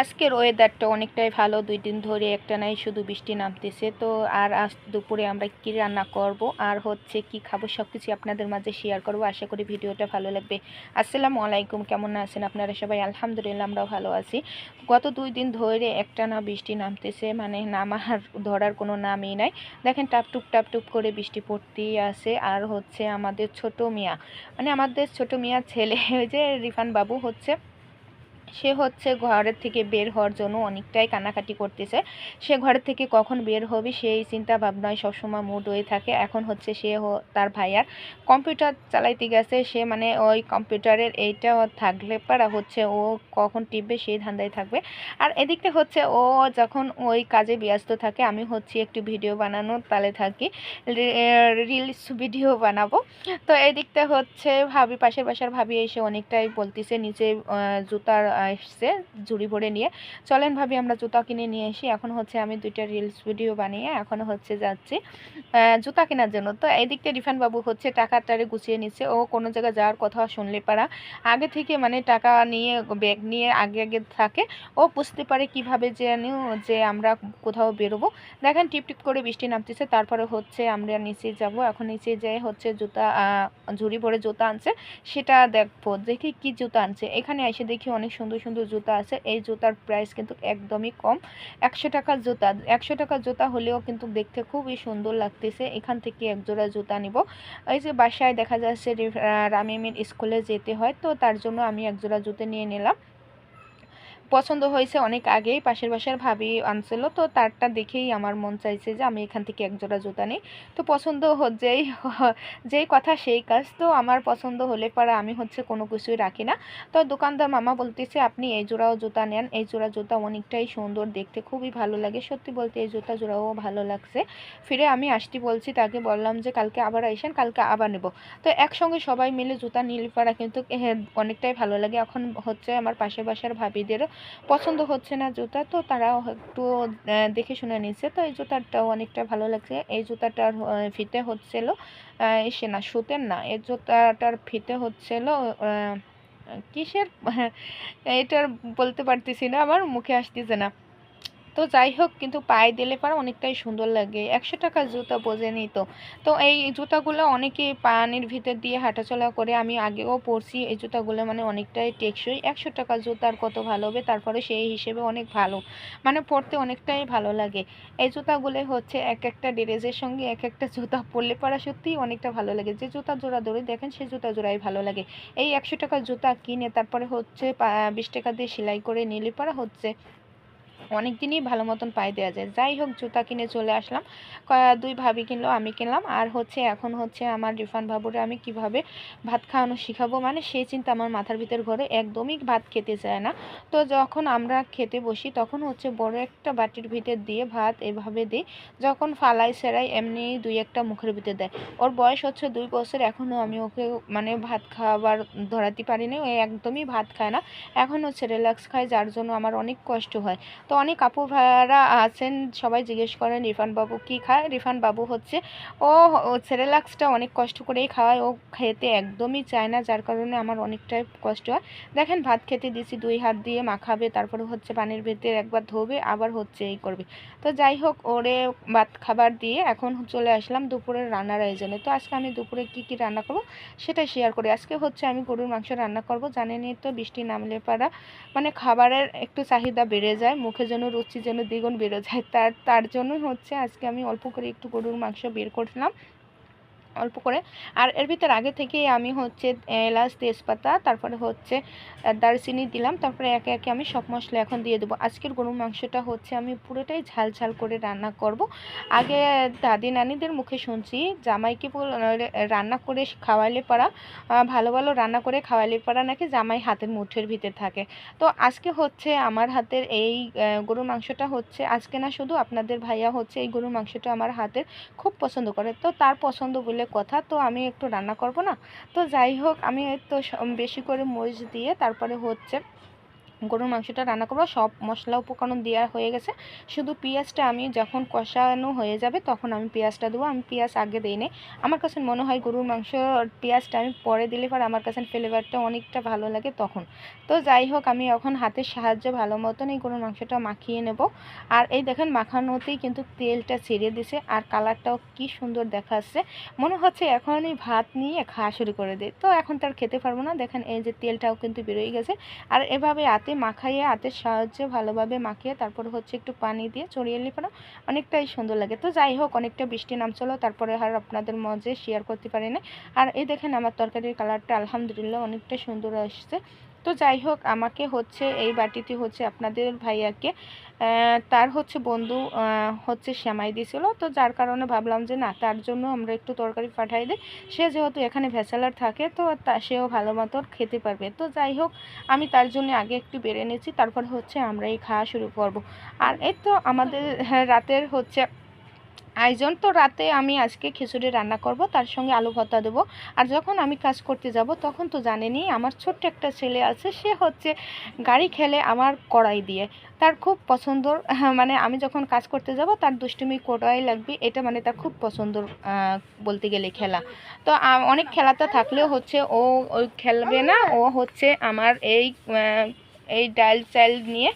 আজকের ওয়েদারটা অনেকটাই ভালো। দুই দিন ধরে একটা নাই, শুধু বৃষ্টি নামতেছে। তো আর আজ দুপুরে আমরা কি রান্না করব আর হচ্ছে কি খাব সব কিছু আপনাদের মাঝে শেয়ার করব। আশা করি ভিডিওটা ভালো লাগবে। আসসালামু আলাইকুম, কেমন আছেন আপনারা সবাই? আলহামদুলিল্লাহ, আমরাও ভালো আছি। গত দুই দিন ধরে একটা না বৃষ্টি নামতেছে মানে নামার, ধরার কোনো নামই নাই। দেখেন টাপটুপ টাপটুপ করে বৃষ্টি পড়তেই আছে। আর হচ্ছে আমাদের ছোট মিয়া মানে আমাদের ছোট মিয়া ছেলে, ওই যে রিফান বাবু হচ্ছে সে হচ্ছে ঘরের থেকে বের হওয়ার জন্য অনেকটাই কান্নাকাটি করতেছে। সে ঘরের থেকে কখন বের হবে সেই চিন্তা ভাবনায় সবসময় মুড হয়ে থাকে। এখন হচ্ছে সে তার ভাইয়ার কম্পিউটার চালাইতে গেছে। সে মানে ওই কম্পিউটারের এইটা থাকলে পারা হচ্ছে ও কখন টিপবে সেই ধান্দায় থাকবে। আর এদিকটা হচ্ছে ও যখন ওই কাজে ব্যস্ত থাকে, আমি হচ্ছে একটু ভিডিও বানানোর তালে থাকি। রিলস ভিডিও বানাবো। তো এদিকটা হচ্ছে ভাবি, পাশের বাসার ভাবি এসে অনেকটাই বলতেছে, নিচে জুতার এসছে ঝুড়ি ভরে নিয়ে। চলেন ভাবি, আমরা জুতা কিনে নিয়ে এসি এখন হচ্ছে আমি দুইটা রিলস ভিডিও বানিয়ে এখন হচ্ছে যাচ্ছি জুতা কেনার জন্য। তো এদিকটা রিফান বাবু হচ্ছে টাকাটারে গুছিয়ে নিচ্ছে। ও কোনো জায়গায় যাওয়ার কথা শুনলে পারা। আগে থেকে মানে টাকা নিয়ে ব্যাগ নিয়ে আগে আগে থাকে। ও বুঝতে পারে কীভাবে যেন যে আমরা কোথাও বেরোবো। দেখেন টিপ টিপ করে বৃষ্টি নামতেছে। তারপরে হচ্ছে আমরা নিচে যাব। এখন নিচে যেয়ে হচ্ছে জুতা ঝুড়ি ভরে জুতা আনছে। সেটা দেখব। দেখি কি জুতা আনছে। এখানে এসে দেখি অনেক সুন্দর সুন্দর সুন্দর জুতা আছে। এই জুতার প্রাইস কিন্তু একদমই কম। একশো টাকার জুতা, একশো টাকার জুতা হলেও কিন্তু দেখতে খুবই সুন্দর লাগতেছে। এখান থেকে এক জোড়া জুতা নিব। এই যে বাসায় দেখা যাচ্ছে রামিমের স্কুলে যেতে হয়, তো তার জন্য আমি এক জোড়া জুতো নিয়ে নিলাম। পছন্দ হয়েছে অনেক আগেই, পাশের বাসার ভাবি আনছিল, তো তারটা দেখেই আমার মন চাইছে যে আমি এখান থেকে এক জোড়া জুতা নিই। তো পছন্দ যেই যেই কথা সেই কাজ, তো আমার পছন্দ হলে পরে আমি হচ্ছে কোনো কিছুই রাখি না। তো দোকানদার মামা বলতেছে, আপনি এই জোড়াও জুতা নেন, এই জোড়া জুতা অনেকটাই সুন্দর, দেখতে খুবই ভালো লাগে। সত্যি বলতে এই জুতা জোড়াও ভালো লাগছে। ফিরে আমি আসতে বলছি তাকে বললাম যে, কালকে আবার আইসেন, কালকে আবার নেব। তো একসঙ্গে সবাই মিলে জুতা নিলে পারা কিন্তু অনেকটাই ভালো লাগে। এখন হচ্ছে আমার পাশের বাসার ভাবিদেরও পছন্দ হচ্ছে না জুতা, তো তারা একটু দেখে শুনে নিচ্ছে তো এই জুতাটাও অনেকটা ভালো লাগছে। এই জুতাটার ফিতে হচ্ছিল সে না, সুতের না, এই জুতাটার ফিতে হচ্ছিল কিসের, এটার বলতে পারতেছি না, আমার মুখে আসতেছে না। তো যাই হোক, কিন্তু পায়ে দিলে পরে অনেকটাই সুন্দর লাগে। একশো টাকার জুতা বোঝেনি তো। তো এই জুতাগুলো অনেকে পানির ভিতর দিয়ে হাঁটাচলা করে, আমি আগেও পরছি এই জুতাগুলো মানে অনেকটাই টেকসই। একশো টাকার জুতার কত ভালো হবে, তারপরে সেই হিসেবে অনেক ভালো। মানে পরতে অনেকটাই ভালো লাগে। এই জুতাগুলো হচ্ছে এক একটা ড্রেসের সঙ্গে এক একটা জুতা পরলে পরা সত্যিই অনেকটা ভালো লাগে। যে জুতা জোড়া ধরে, দেখেন সেই জুতা জোড়াই ভালো লাগে। এই একশো টাকার জুতা কিনে তারপরে হচ্ছে বিশ টাকা দিয়ে সেলাই করে নিলে পরা হচ্ছে অনেক দিনই ভালো মতন পায়ে দেওয়া যায়। যাই হোক, জুতা কিনে চলে আসলাম। দুই ভাবি কিনলো, আমি কিনলাম। আর হচ্ছে, এখন হচ্ছে আমার রিফান বাবুরে আমি কীভাবে ভাত খাওয়ানো শিখাবো? মানে সেই চিন্তা আমার মাথার ভিতর ঘরে, একদমই ভাত খেতে চায় না। তো যখন আমরা খেতে বসি, তখন হচ্ছে বড় একটা বাটির ভিতর দিয়ে ভাত এভাবে দিই। যখন ফালাই সেরাই, এমনি দুই একটা মুখের ভিতর দেয়। ওর বয়স হচ্ছে দুই বছর এখনও আমি ওকে মানে ভাত খাওয়াবার ধরাতে পারিনি। ও একদমই ভাত খায় না। এখন হচ্ছে রিল্যাক্স খায়, যার জন্য আমার অনেক কষ্ট হয়। তো অনেক আপু ভাইয়ারা আছেন, সবাই জিজ্ঞেস করেন রিফান বাবু কি খায়? রিফান বাবু হচ্ছে, ও সেরেলাক্সটা অনেক কষ্ট করেই খাওয়ায়, ও খেতে একদমই চায় না, যার কারণে আমার অনেকটাই কষ্ট হয়। দেখেন, ভাত খেতে দিছি, দুই হাত দিয়ে মাখাবে, তারপরে হচ্ছে পানির ভেতরে একবার ধোবে, আবার হচ্ছে এই করবে। তো যাই হোক, ওরে ভাত খাবার দিয়ে এখন চলে আসলাম দুপুরের রান্নার আয়োজনে। তো আজকে আমি দুপুরে কি কি রান্না করব সেটা শেয়ার করি। আজকে হচ্ছে আমি গরুর মাংস রান্না করব। জানেনই তো, বৃষ্টি নামলে পারা মানে খাবারের একটু চাহিদা বেড়ে যায়, মুখে যেন রুচি যেন দ্বিগুণ বেড়ে যায়। তার তার জন্য হচ্ছে আজকে আমি অল্প করে একটু গরুর মাংস বের করছিলাম অল্প করে। আর এর ভিতর আগে থেকেই আমি হচ্ছে এলাচ, তেজপাতা, তারপরে হচ্ছে দারচিনি দিলাম। তারপরে একে একে আমি সব মশলা এখন দিয়ে দেবো। আজকের গরুর মাংসটা হচ্ছে আমি পুরোটাই ঝাল ঝাল করে রান্না করব। আগে দাদি নানিদের মুখে শুনছি, জামাইকে রান্না করে খাওয়াইলে পারা ভালো ভালো রান্না করে খাওয়াইলে পারা নাকি জামাই হাতের মুঠের ভিতরে থাকে। তো আজকে হচ্ছে আমার হাতের এই গরুর মাংসটা হচ্ছে, আজকে না শুধু আপনাদের ভাইয়া হচ্ছে এই গরুর মাংসটা আমার হাতের খুব পছন্দ করে। তো তার পছন্দ বলে বলে কথা, তো আমি একটু রান্না করব না। তো যাই হোক, আমি তো বেশি করে মরিচ দিয়ে তারপরে হচ্ছে গরুর মাংসটা রান্না করব। সব মশলা উপকরণ দেওয়া হয়ে গেছে। শুধু পেঁয়াজটা আমি যখন কষানো হয়ে যাবে তখন আমি পেঁয়াজটা দেবো। আমি পেঁয়াজ আগে দিই নি আমার কাছে মনে হয় গরুর মাংস পেঁয়াজটা আমি পরে দিলে পর আমার কাছে ফ্লেভারটা অনেকটা ভালো লাগে তখন। তো যাই হোক, আমি এখন হাতের সাহায্যে ভালো মতন এই গরুর মাংসটা মাখিয়ে নেব। আর এই দেখেন, মাখানোতেই কিন্তু তেলটা ছেড়ে দিছে আর কালারটাও কি সুন্দর দেখাচ্ছে মনে হচ্ছে এখনই ভাত নিয়ে খাওয়া শুরু করে দেয় তো এখন তার খেতে পারব না। দেখেন, এই যে তেলটাও কিন্তু বেরোয় গেছে। আর এভাবে হাতে মাখাইয়ে হাতের সাহায্যে ভালোভাবে মাখিয়ে তারপর হচ্ছে একটু পানি দিয়ে চড়িয়ে নিলে অনেকটাই সুন্দর লাগে। তো যাই হোক, অনেকটা বৃষ্টি নামছিল, তারপরে আর আপনাদের মজে শেয়ার করতে পারি না আর এই দেখেন আমার তরকারির কালারটা আলহামদুলিল্লাহ অনেকটা সুন্দর আসছে। তো যাই হোক, আমাকে হচ্ছে এই বাটিটি হচ্ছে আপনাদের ভাইয়াকে তার হচ্ছে বন্ধু হচ্ছে শ্যামাই দিয়েছিল। তো যার কারণে ভাবলাম যে না, তার জন্য আমরা একটু তরকারি পাঠাই দিই। সে যেহেতু এখানে ভেসালার থাকে, তো সেও ভালো মতো খেতে পারবে। তো যাই হোক, আমি তার জন্য আগে একটু বেড়ে নিয়েছি তারপর হচ্ছে আমরা এই খাওয়া শুরু করব। আর এই তো আমাদের রাতের হচ্ছে আয়োজন। তো রাতে আমি আজকে খিচুড়ি রান্না করব, তার সঙ্গে আলু ভর্তা দেবো। আর যখন আমি কাজ করতে যাব, তখন তো জানেনি আমার ছোট্ট একটা ছেলে আছে, সে হচ্ছে গাড়ি খেলে আমার কড়াই দিয়ে। তার খুব পছন্দর মানে আমি যখন কাজ করতে যাব, তার দুষ্টুমি কড়াই লাগবে, এটা মানে তার খুব পছন্দর বলতে গেলে খেলা। তো অনেক খেলাতে থাকলেও হচ্ছে ও ওই খেলবে না, ও হচ্ছে আমার এই এই ডাইল চাইল নিয়ে,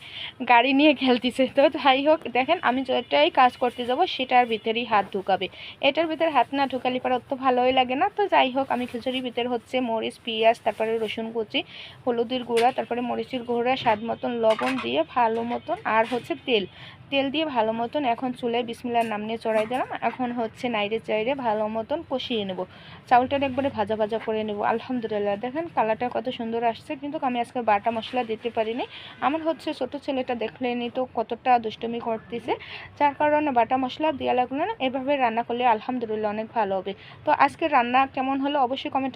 গাড়ি নিয়ে খেলতেছে। তো যাই হোক, দেখেন আমি যেটাই কাজ করতে যাব, সেটার ভিতরেই হাত ঢুকাবে। এটার ভিতরে হাত না ঢুকালে পরে অত ভালোই লাগে না। তো যাই হোক, আমি খিচুড়ির ভিতরে হচ্ছে মরিচ, পেঁয়াজ, তারপরে রসুন কুচি, হলুদের গুঁড়া, তারপরে মরিচের গুঁড়া, স্বাদ মতন লবণ দিয়ে ভালো মতন, আর হচ্ছে তেল। তেল দিয়ে ভালো মতন এখন চুলায় বিসমিল্লার নাম নিয়ে চড়াই দিলাম। এখন হচ্ছে নাইরে চাইরে ভালো মতন কষিয়ে নেব। চাউলটা একবারে ভাজা ভাজা করে নেব। আলহামদুলিল্লাহ, দেখেন কালারটা কত সুন্দর আসছে। কিন্তু আমি আজকে বাটা মশলা দিতে পারিনি। আমার হচ্ছে ছোট ছেলেটা দেখলেনি তো কতটা দুষ্টমি করতেছে। যার কারণে বাটা মশলা দেওয়া লাগল না। এভাবে রান্না করলে আলহামদুলিল্লাহ অনেক ভালো হবে। তো আজকে রান্না কেমন হলো অবশ্যই কমেন্টে